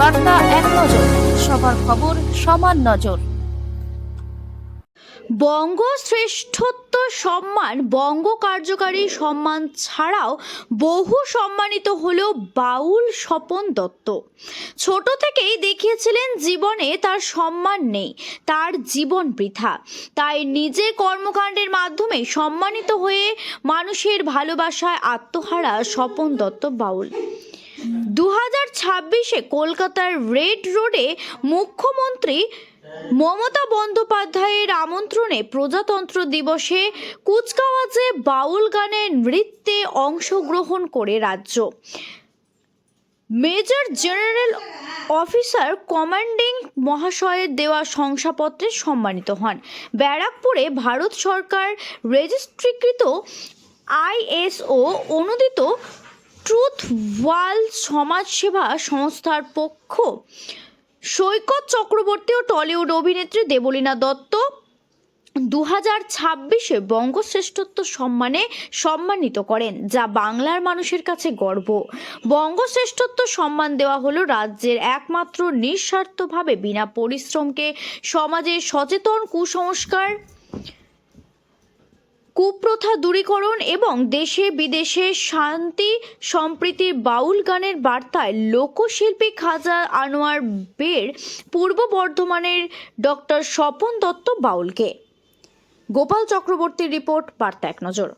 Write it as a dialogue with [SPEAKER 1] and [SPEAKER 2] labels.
[SPEAKER 1] বার্তা এক নজর, সবার খবর সমান নজর।
[SPEAKER 2] বঙ্গ শ্রেষ্ঠত্ব সম্মান, বঙ্গ কার্যকারী সম্মান ছাড়াও বহু সম্মানিত হলেও বাউল স্বপন দত্ত। ছোট থেকেই দেখিয়েছিলেন জীবনে তার সম্মান নেই, তার জীবন বৃথা। তাই নিজের কর্মকাণ্ডের মাধ্যমে সম্মানিত হয়ে মানুষের ভালোবাসায় আত্মহারা স্বপন দত্ত বাউল। দু হাজার ছাব্বিশে কলকাতার রেড রোডে মুখ্যমন্ত্রী মমতা বন্দ্যোপাধ্যায়ের আমন্ত্রণে প্রজাতন্ত্র দিবসে কুচকাওয়াজে বাউল গানের নৃত্যে অংশগ্রহণ করে রাজ্য। মেজর জেনারেল অফিসার কমান্ডিং মহাশয়ের দেওয়া শংসাপত্রে সম্মানিত হন। ব্যারাকপুরে ভারত সরকার রেজিস্ট্রিকৃত আইএসও অনুদিত ট্রুথ ওয়াল সমাজসেবা সংস্থার পক্ষ, সৈকত চক্রবর্তী ও টলিউড অভিনেত্রী দেবলীনা দত্ত দু হাজার ছাব্বিশে বঙ্গশ্রেষ্ঠত্ব সম্মানে সম্মানিত করেন, যা বাংলার মানুষের কাছে গর্ব। বঙ্গশ্রেষ্ঠত্ব সম্মান দেওয়া হলো রাজ্যের একমাত্র নিঃস্বার্থভাবে বিনা পরিশ্রমকে সমাজের সচেতন কুসংস্কার কুপ্রথা দূরীকরণ এবং দেশে বিদেশে শান্তি সম্প্রীতির বাউল গানের বার্তায় লোকশিল্পী খাজা আনোয়ার বের পূর্ব বর্ধমানের ডক্টর স্বপন দত্ত বাউলকে। গোপাল চক্রবর্তীর রিপোর্ট, বার্তা এক নজর।